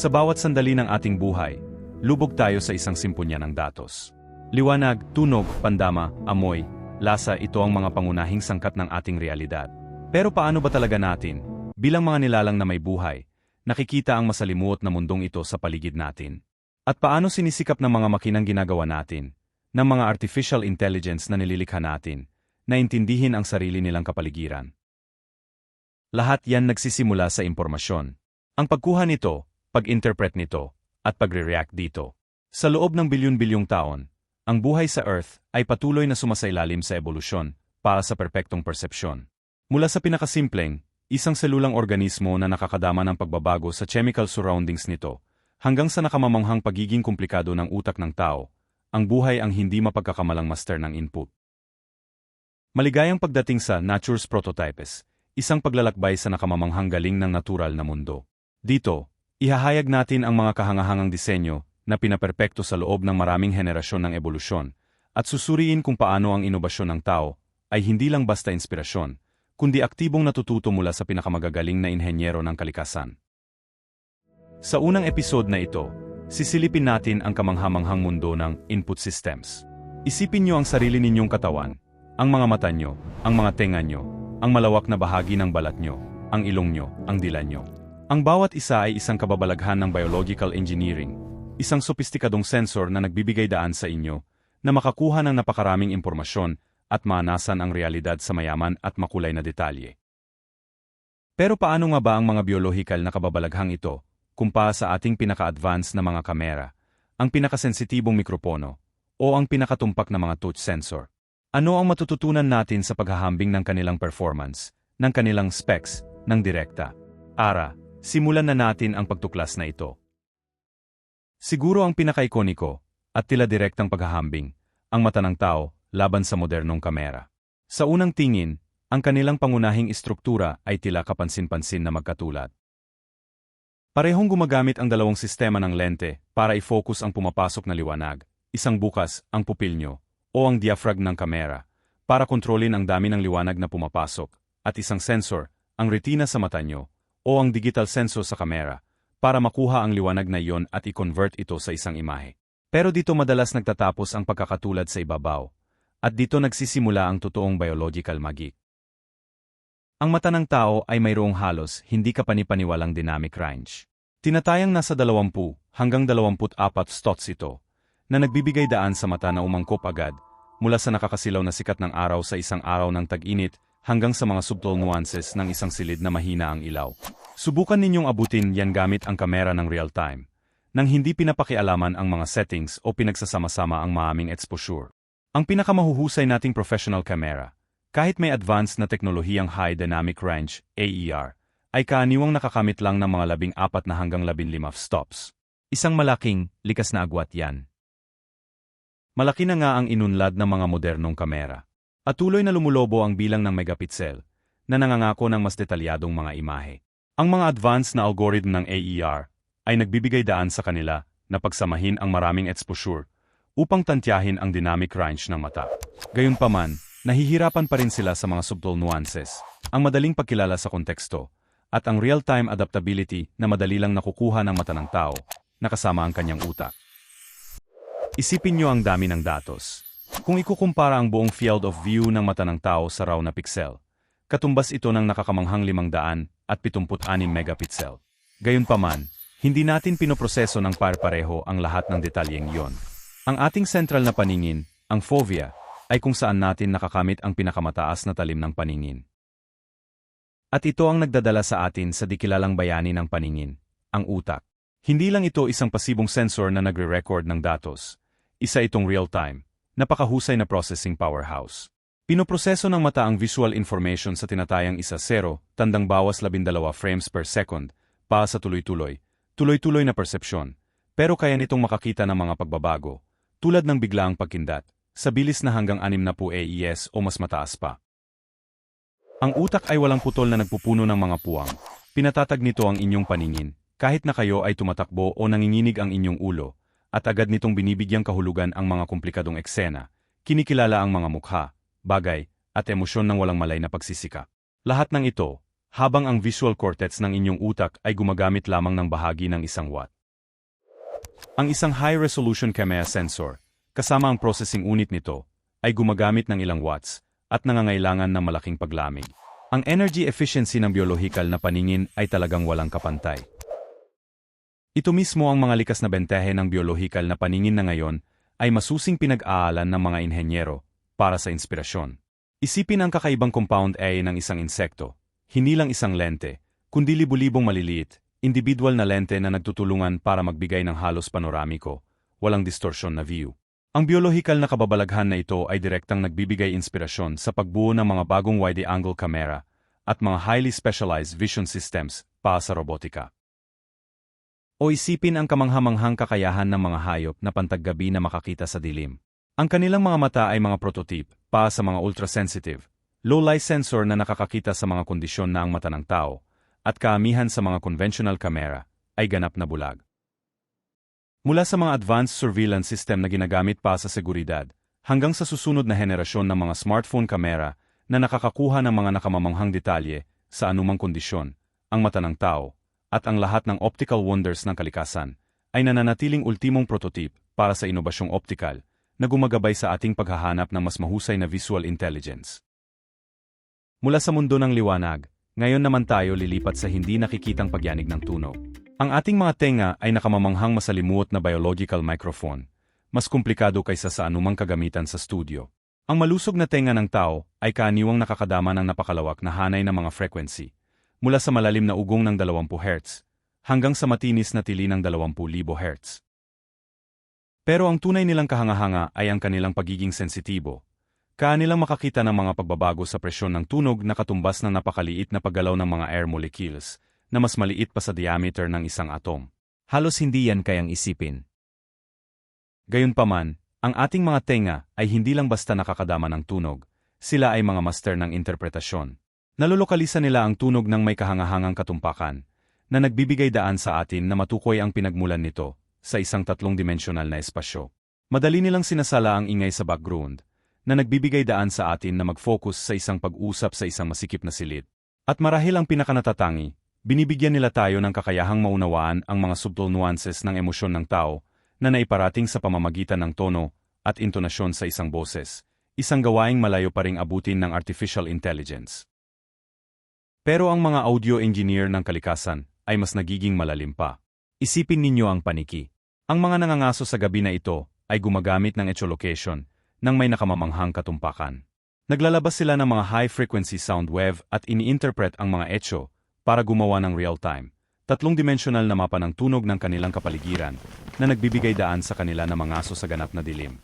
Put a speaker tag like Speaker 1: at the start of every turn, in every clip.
Speaker 1: Sa bawat sandali ng ating buhay, lubog tayo sa isang simpunya ng datos. Liwanag, tunog, pandama, amoy, lasa ito ang mga pangunahing sangkat ng ating realidad. Pero paano ba talaga natin, bilang mga nilalang na may buhay, nakikita ang masalimuot na mundong ito sa paligid natin? At paano sinisikap ng mga makinang ginagawa natin, ng mga artificial intelligence na nililikha natin, na intindihin ang sarili nilang kapaligiran? Lahat yan nagsisimula sa impormasyon. Ang pagkuha nito, pag-interpret nito, at pagre-react dito. Sa loob ng bilyon-bilyong taon, ang buhay sa Earth ay patuloy na sumasailalim sa ebolusyon para sa perpektong persepsyon. Mula sa pinakasimpleng, isang selulang organismo na nakakadama ng pagbabago sa chemical surroundings nito, hanggang sa nakamamanghang pagiging komplikado ng utak ng tao, ang buhay ang hindi mapagkakamalang master ng input. Maligayang pagdating sa Nature's Prototypes, isang paglalakbay sa nakamamanghang galing ng natural na mundo. Dito, Ihahayag natin ang mga kahangahangang disenyo na pinaperpekto sa loob ng maraming henerasyon ng ebolusyon at susuriin kung paano ang inobasyon ng tao ay hindi lang basta inspirasyon, kundi aktibong natututo mula sa pinakamagagaling na inhenyero ng kalikasan. Sa unang episode na ito, sisilipin natin ang kamanghamanghang mundo ng input systems. Isipin niyo ang sarili ninyong katawan, ang mga mata nyo, ang mga tenga nyo, ang malawak na bahagi ng balat nyo, ang ilong nyo, ang dila nyo. Ang bawat isa ay isang kababalaghan ng biological engineering, isang sopistikadong sensor na nagbibigay daan sa inyo na makakuha ng napakaraming impormasyon at maanasan ang realidad sa mayaman at makulay na detalye. Pero paano nga ba ang mga biological na kababalaghang ito kumpara sa ating pinaka-advance na mga kamera, ang pinakasensitibong mikropono, o ang pinakatumpak na mga touch sensor? Ano ang matututunan natin sa paghahambing ng kanilang performance, ng kanilang specs, ng direkta? Ara, Simulan na natin ang pagtuklas na ito. Siguro ang pinakaikoniko, at tila direktang paghahambing, ang mata ng tao laban sa modernong kamera. Sa unang tingin, ang kanilang pangunahing istruktura ay tila kapansin-pansin na magkatulad. Parehong gumagamit ang dalawang sistema ng lente para i-focus ang pumapasok na liwanag, isang bukas, ang pupil o ang diaphragm ng kamera, para kontrolin ang dami ng liwanag na pumapasok, at isang sensor, ang retina sa mata nyo, o ang digital sensor sa kamera para makuha ang liwanag na iyon at i-convert ito sa isang imahe. Pero dito madalas nagtatapos ang pagkakatulad sa ibabaw, at dito nagsisimula ang totoong biological magic. Ang mata ng tao ay mayroong halos hindi kapanipaniwalang dynamic range. Tinatayang nasa 20 hanggang 24 stots ito, na nagbibigay daan sa mata na umangkop agad, mula sa nakakasilaw na sikat ng araw sa isang araw ng tag-init hanggang sa mga subtle nuances ng isang silid na mahina ang ilaw. Subukan ninyong abutin yan gamit ang kamera ng real-time, nang hindi pinapakialaman ang mga settings o pinagsasama-sama ang maaming exposure. Ang pinakamahuhusay nating professional camera, kahit may advanced na teknolohiyang high dynamic range, AER, ay kaaniwang nakakamit lang ng mga labing apat na hanggang labing lima stops. Isang malaking, likas na agwat yan. Malaki na nga ang inunlad ng mga modernong kamera. At tuloy na lumulobo ang bilang ng megapixel, na nangangako ng mas detalyadong mga imahe. Ang mga advanced na algorithm ng AER ay nagbibigay daan sa kanila na pagsamahin ang maraming exposure upang tantyahin ang dynamic range ng mata. Gayunpaman, nahihirapan pa rin sila sa mga subtle nuances, ang madaling pagkilala sa konteksto, at ang real-time adaptability na madali lang nakukuha ng mata ng tao, nakasama ang kanyang utak. Isipin nyo ang dami ng datos. Kung ikukumpara ang buong field of view ng mata ng tao sa raw na pixel, katumbas ito ng nakakamanghang 500 at 76 megapixel. Gayunpaman, hindi natin pinoproseso ng par-pareho ang lahat ng detalyeng iyon. Ang ating central na paningin, ang fovea, ay kung saan natin nakakamit ang pinakamataas na talim ng paningin. At ito ang nagdadala sa atin sa dikilalang bayani ng paningin, ang utak. Hindi lang ito isang pasibong sensor na nagre-record ng datos. Isa itong real-time, napakahusay na processing powerhouse. Pinoproseso ng mata ang visual information sa tinatayang isa zero, tandang bawas 12 frames per second, pa sa tuloy-tuloy, tuloy-tuloy na persepsyon, pero kaya nitong makakita ng mga pagbabago, tulad ng biglaang pagkindat, sa bilis na hanggang 60 AES o mas mataas pa. Ang utak ay walang putol na nagpupuno ng mga puwang. Pinatatag nito ang inyong paningin, kahit na kayo ay tumatakbo o nanginginig ang inyong ulo, at agad nitong binibigyang kahulugan ang mga komplikadong eksena, kinikilala ang mga mukha, bagay, at emosyon ng walang malay na pagsisika. Lahat ng ito, habang ang visual cortex ng inyong utak ay gumagamit lamang ng bahagi ng isang watt. Ang isang high-resolution camera sensor, kasama ang processing unit nito, ay gumagamit ng ilang watts at nangangailangan ng malaking paglamig. Ang energy efficiency ng biolohikal na paningin ay talagang walang kapantay. Ito mismo ang mga likas na bentahe ng biolohikal na paningin na ngayon ay masusing pinag-aalan ng mga inhenyero para sa inspirasyon. Isipin ang kakaibang compound A ng isang insekto, hindi lang isang lente, kundi libu-libong maliliit, individual na lente na nagtutulungan para magbigay ng halos panoramiko, walang distorsyon na view. Ang biolohikal na kababalaghan na ito ay direktang nagbibigay inspirasyon sa pagbuo ng mga bagong wide-angle camera at mga highly specialized vision systems para sa robotika. O isipin ang kamanghamanghang kakayahan ng mga hayop na pantaggabi na makakita sa dilim. Ang kanilang mga mata ay mga prototype, pa sa mga ultra-sensitive, low-light sensor na nakakakita sa mga kondisyon na ang mata ng tao, at kaamihan sa mga conventional camera, ay ganap na bulag. Mula sa mga advanced surveillance system na ginagamit pa sa seguridad, hanggang sa susunod na henerasyon ng mga smartphone camera na nakakakuha ng mga nakamamanghang detalye sa anumang kondisyon, ang mata ng tao, at ang lahat ng optical wonders ng kalikasan, ay nananatiling ultimong prototype para sa inobasyong optical na gumagabay sa ating paghahanap ng mas mahusay na visual intelligence. Mula sa mundo ng liwanag, ngayon naman tayo lilipat sa hindi nakikitang pagyanig ng tunog. Ang ating mga tenga ay nakamamanghang masalimuot na biological microphone, mas komplikado kaysa sa anumang kagamitan sa studio. Ang malusog na tenga ng tao ay kaaniwang nakakadama ng napakalawak na hanay ng mga frequency, mula sa malalim na ugong ng 20 Hz hanggang sa matinis na tili ng 20,000 Hz. Pero ang tunay nilang kahanga-hanga ay ang kanilang pagiging sensitibo. Kanilang makakita ng mga pagbabago sa presyon ng tunog na katumbas ng napakaliit na paggalaw ng mga air molecules na mas maliit pa sa diameter ng isang atom. Halos hindi yan kayang isipin. Gayunpaman, ang ating mga tenga ay hindi lang basta nakakadama ng tunog, sila ay mga master ng interpretasyon. Nalolokalisa nila ang tunog ng may kahangahangang katumpakan, na nagbibigay daan sa atin na matukoy ang pinagmulan nito sa isang tatlong dimensional na espasyo. Madali nilang sinasala ang ingay sa background, na nagbibigay daan sa atin na mag-focus sa isang pag-usap sa isang masikip na silid. At marahil ang pinakanatatangi, binibigyan nila tayo ng kakayahang maunawaan ang mga subtle nuances ng emosyon ng tao na naiparating sa pamamagitan ng tono at intonasyon sa isang boses, isang gawaing malayo pa ring abutin ng artificial intelligence. Pero ang mga audio engineer ng kalikasan ay mas nagiging malalim pa. Isipin ninyo ang paniki. Ang mga nangangaso sa gabi na ito ay gumagamit ng echolocation ng may nakamamanghang katumpakan. Naglalabas sila ng mga high-frequency sound wave at ini-interpret ang mga echo para gumawa ng real-time, tatlong dimensional na mapa ng tunog ng kanilang kapaligiran na nagbibigay daan sa kanila na mangaso sa ganap na dilim.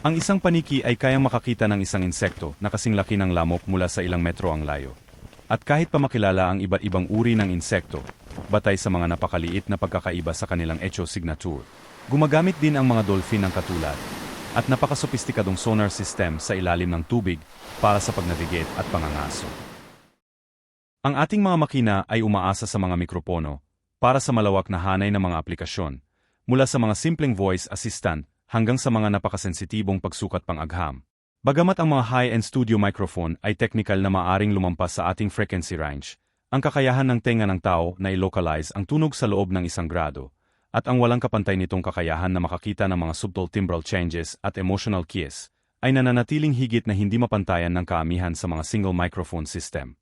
Speaker 1: Ang isang paniki ay kayang makakita ng isang insekto na kasing laki ng lamok mula sa ilang metro ang layo. At kahit pa makilala ang iba't ibang uri ng insekto, batay sa mga napakaliit na pagkakaiba sa kanilang echo signature, gumagamit din ang mga dolphin ng katulad at napakasopistikadong sonar system sa ilalim ng tubig para sa pagnavigate at pangangaso. Ang ating mga makina ay umaasa sa mga mikropono para sa malawak na hanay ng mga aplikasyon, mula sa mga simpleng voice assistant hanggang sa mga napakasensitibong pagsukat pang agham. Bagamat ang mga high-end studio microphone ay technical na maaring lumampas sa ating frequency range, ang kakayahan ng tenga ng tao na i-localize ang tunog sa loob ng isang grado, at ang walang kapantay nitong kakayahan na makakita ng mga subtle timbral changes at emotional keys, ay nananatiling higit na hindi mapantayan ng kaamihan sa mga single microphone system.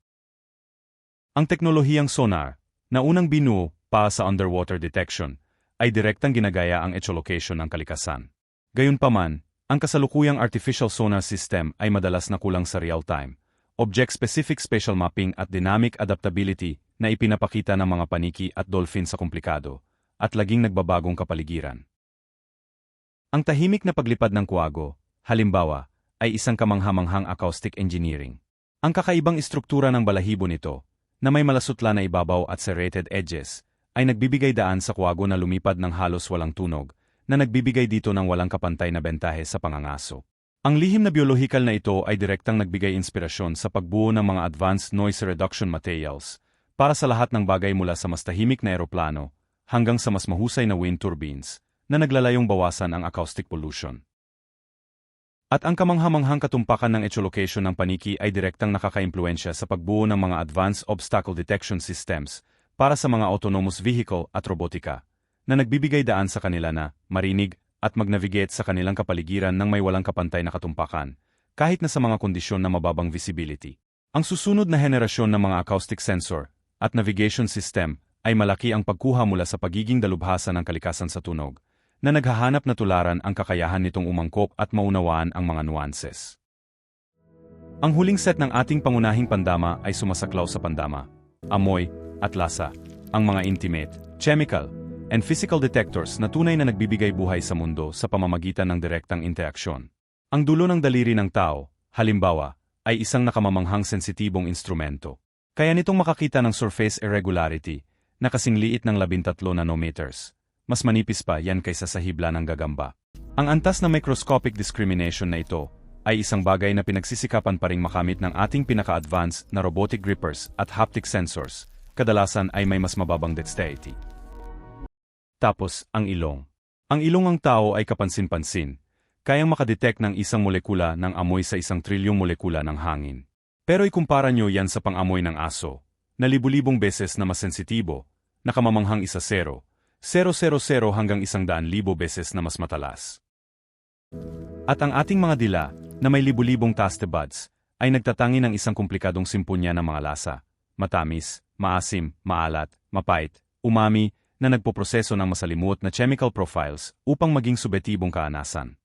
Speaker 1: Ang teknolohiyang sonar, na unang binuo para sa underwater detection, ay direktang ginagaya ang echolocation ng kalikasan. Gayunpaman, ang kasalukuyang artificial sonar system ay madalas na kulang sa real-time, object-specific spatial mapping at dynamic adaptability na ipinapakita ng mga paniki at dolphin sa komplikado, at laging nagbabagong kapaligiran. Ang tahimik na paglipad ng kuwago, halimbawa, ay isang kamanghamanghang acoustic engineering. Ang kakaibang istruktura ng balahibo nito, na may malasutla na ibabaw at serrated edges, ay nagbibigay daan sa kuwago na lumipad ng halos walang tunog, na nagbibigay dito ng walang kapantay na bentahe sa pangangaso. Ang lihim na biolohikal na ito ay direktang nagbigay inspirasyon sa pagbuo ng mga advanced noise reduction materials para sa lahat ng bagay mula sa mas tahimik na eroplano hanggang sa mas mahusay na wind turbines na naglalayong bawasan ang acoustic pollution. At ang kamanghamanghang katumpakan ng echolocation ng paniki ay direktang nakakaimpluensya sa pagbuo ng mga advanced obstacle detection systems para sa mga autonomous vehicle at robotika, na nagbibigay daan sa kanila na marinig at mag-navigate sa kanilang kapaligiran ng may walang kapantay na katumpakan, kahit na sa mga kondisyon na mababang visibility. Ang susunod na henerasyon ng mga acoustic sensor at navigation system ay malaki ang pagkuha mula sa pagiging dalubhasa ng kalikasan sa tunog, na naghahanap na tularan ang kakayahan nitong umangkop at maunawaan ang mga nuances. Ang huling set ng ating pangunahing pandama ay sumasaklaw sa pandama, amoy, at lasa, ang mga intimate, chemical, and physical detectors na tunay na nagbibigay buhay sa mundo sa pamamagitan ng direktang interaksyon. Ang dulo ng daliri ng tao, halimbawa, ay isang nakamamanghang sensitibong instrumento. Kaya nitong makakita ng surface irregularity na kasing liit ng 13 nanometers mas manipis pa yan kaysa sa hibla ng gagamba. Ang antas na microscopic discrimination na ito ay isang bagay na pinagsisikapan pa ring makamit ng ating pinaka-advanced na robotic grippers at haptic sensors, kadalasan ay may mas mababang dexterity. Tapos, ang ilong. Ang ilong ng tao ay kapansin-pansin, kayang makadetect ng isang molekula ng amoy sa isang trilyong molekula ng hangin. Pero ikumpara nyo yan sa pang-amoy ng aso, na libu-libong beses na mas sensitibo, nakamamanghang isa zero, 000 hanggang 100,000 beses na mas matalas. At ang ating mga dila, na may libu-libong taste buds, ay nagtatangi ng isang komplikadong simpunya ng mga lasa, matamis, maasim, maalat, mapait, umami, na nagpoproseso ng masalimuot na chemical profiles upang maging subetibong kaanasan.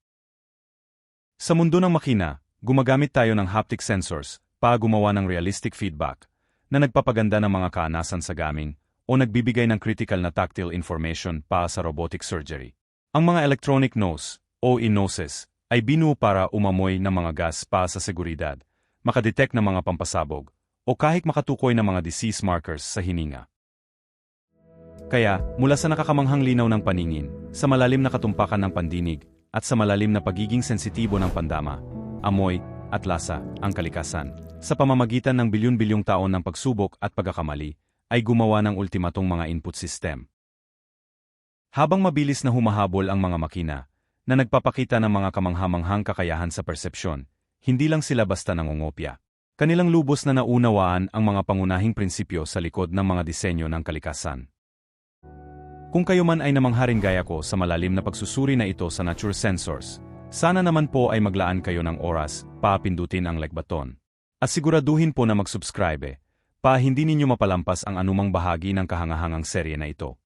Speaker 1: Sa mundo ng makina, gumagamit tayo ng haptic sensors para gumawa ng realistic feedback na nagpapaganda ng mga kaanasan sa gaming o nagbibigay ng critical na tactile information para sa robotic surgery. Ang mga electronic nose o e-noses ay binuo para umamoy ng mga gas para sa seguridad, makadetect ng mga pampasabog, o kahit makatukoy ng mga disease markers sa hininga. Kaya, mula sa nakakamanghang linaw ng paningin, sa malalim na katumpakan ng pandinig, at sa malalim na pagiging sensitibo ng pandama, amoy, at lasa, ang kalikasan, sa pamamagitan ng bilyon-bilyong taon ng pagsubok at pagkakamali, ay gumawa ng ultimatong mga input system. Habang mabilis na humahabol ang mga makina, na nagpapakita ng mga kamanghamanghang kakayahan sa persepsyon, hindi lang sila basta nangungopya. Kanilang lubos na naunawaan ang mga pangunahing prinsipyo sa likod ng mga disenyo ng kalikasan. Kung kayo man ay namangharing gaya ko sa malalim na pagsusuri na ito sa nature sensors, sana naman po ay maglaan kayo ng oras, papindutin ang like button. At siguraduhin po na mag-subscribe pa hindi ninyo mapalampas ang anumang bahagi ng kahangahangang serye na ito.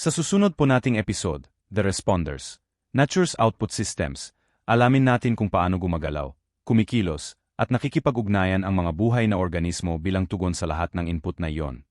Speaker 1: Sa susunod po nating episode, The Responders, Nature's Output Systems, alamin natin kung paano gumagalaw, kumikilos, at nakikipag-ugnayan ang mga buhay na organismo bilang tugon sa lahat ng input na iyon.